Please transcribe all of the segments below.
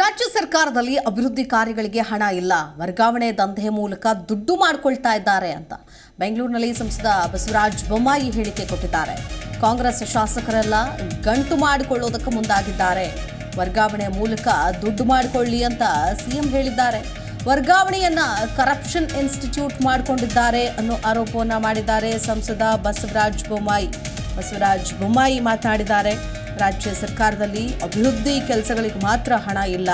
ರಾಜ್ಯ ಸರ್ಕಾರದಲ್ಲಿ ಅಭಿವೃದ್ಧಿ ಕಾರ್ಯಗಳಿಗೆ ಹಣ ಇಲ್ಲ. ವರ್ಗಾವಣೆ ದಂಧೆ ಮೂಲಕ ದುಡ್ಡು ಮಾಡಿಕೊಳ್ತಾ ಇದ್ದಾರೆ ಅಂತ ಬೆಂಗಳೂರಿನಲ್ಲಿ ಸಂಸದ ಬಸವರಾಜ ಬೊಮ್ಮಾಯಿ ಹೇಳಿಕೆ ಕೊಟ್ಟಿದ್ದಾರೆ. ಕಾಂಗ್ರೆಸ್ ಶಾಸಕರೆಲ್ಲ ಗಂಟು ಮಾಡಿಕೊಳ್ಳೋದಕ್ಕೆ ಮುಂದಾಗಿದ್ದಾರೆ. ವರ್ಗಾವಣೆ ಮೂಲಕ ದುಡ್ಡು ಮಾಡಿಕೊಳ್ಳಿ ಅಂತ ಸಿಎಂ ಹೇಳಿದ್ದಾರೆ. ವರ್ಗಾವಣೆಯನ್ನ ಕರಪ್ಷನ್ ಇನ್ಸ್ಟಿಟ್ಯೂಟ್ ಮಾಡಿಕೊಂಡಿದ್ದಾರೆ ಅನ್ನೋ ಆರೋಪವನ್ನ ಮಾಡಿದ್ದಾರೆ ಸಂಸದ ಬಸವರಾಜ ಬೊಮ್ಮಾಯಿ. ಬಸವರಾಜ ಬೊಮ್ಮಾಯಿ ಮಾತನಾಡಿದ್ದಾರೆ. ರಾಜ್ಯ ಸರ್ಕಾರದಲ್ಲಿ ಅಭಿವೃದ್ಧಿ ಕೆಲಸಗಳಿಗೆ ಮಾತ್ರ ಹಣ ಇಲ್ಲ.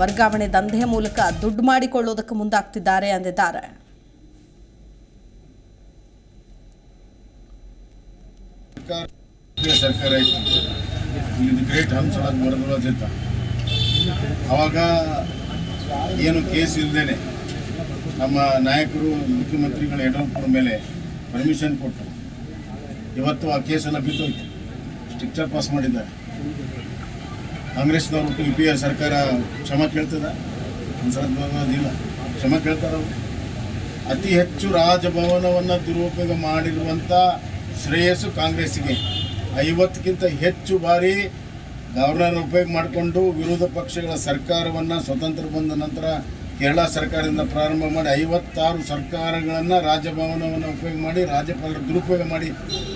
ವರ್ಗಾವಣೆ ದಂಧೆ ಮೂಲಕ ದುಡ್ಡು ಮಾಡಿಕೊಳ್ಳೋದಕ್ಕೆ ಮುಂದಾಗ್ತಿದ್ದಾರೆ ಅಂದಿದ್ದಾರೆ. ಅವಾಗ ಏನು ಕೇಸ್ ಇಲ್ಲದೇನೆ ನಮ್ಮ ನಾಯಕರು, ಮುಖ್ಯಮಂತ್ರಿಗಳ ಯಡಿಯೂರಪ್ಪರ ಮೇಲೆ ಪರ್ಮಿಷನ್ ಕೊಟ್ಟರು. ಇವತ್ತು ಆ ಕೇಸನ್ನು ಬಿದ್ದೋಯ್ತು. ಸ್ಟ್ರಿಕ್ಚರ್ ಪಾಸ್ ಮಾಡಿದ್ದಾರೆ. ಕಾಂಗ್ರೆಸ್ನವರು ಯು ಪಿ ಎ ಸರ್ಕಾರ ಕ್ಷಮ ಕೇಳ್ತದ? ಅದಿಲ್ಲ ಕ್ಷಮ ಕೇಳ್ತಾರ ಅತಿ ಹೆಚ್ಚು ರಾಜಭವನವನ್ನು ದುರುಪಯೋಗ ಮಾಡಿರುವಂಥ ಶ್ರೇಯಸ್ಸು ಕಾಂಗ್ರೆಸ್ಸಿಗೆ. ಐವತ್ತಕ್ಕಿಂತ ಹೆಚ್ಚು ಬಾರಿ ಗವರ್ನರ್ ಉಪಯೋಗ ಮಾಡಿಕೊಂಡು ವಿರೋಧ ಪಕ್ಷಗಳ ಸರ್ಕಾರವನ್ನು ಸ್ವತಂತ್ರ ಬಂದ ನಂತರ ಕೇರಳ ಸರ್ಕಾರದಿಂದ ಪ್ರಾರಂಭ ಮಾಡಿ ಐವತ್ತಾರು ಸರ್ಕಾರಗಳನ್ನು ರಾಜಭವನವನ್ನು ಉಪಯೋಗ ಮಾಡಿ, ರಾಜ್ಯಪಾಲರ ದುರುಪಯೋಗ ಮಾಡಿ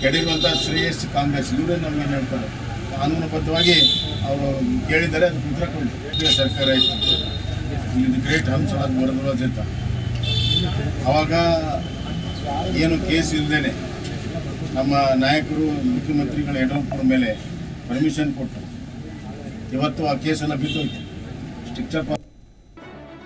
ಕೆಡಿರುವಂಥ ಶ್ರೇಯಸ್ ಕಾಂಗ್ರೆಸ್. ಇವರೇ ನಮಗೆ ಹೇಳ್ತಾರೆ? ಕಾನೂನುಬದ್ಧವಾಗಿ ಅವರು ಕೇಳಿದರೆ ಅದು ಉತ್ತರ ಕೊಡಿ. ಸರ್ಕಾರ ಇತ್ತು ಇಲ್ಲಿ ಗ್ರೇಟ್ ಹಂಸ ಬರದರಾಜ್ ಅಂತ. ಅವಾಗ ಏನು ಕೇಸ್ ಇಲ್ಲದೇನೆ ನಮ್ಮ ನಾಯಕರು, ಮುಖ್ಯಮಂತ್ರಿಗಳ ಯಡಿಯೂರಪ್ಪರ ಮೇಲೆ ಪರ್ಮಿಷನ್ ಕೊಟ್ಟರು. ಇವತ್ತು ಆ ಕೇಸನ್ನು ಬಿದ್ದೋಯ್ತು. ಸ್ಟ್ರಿಕ್ಚರ್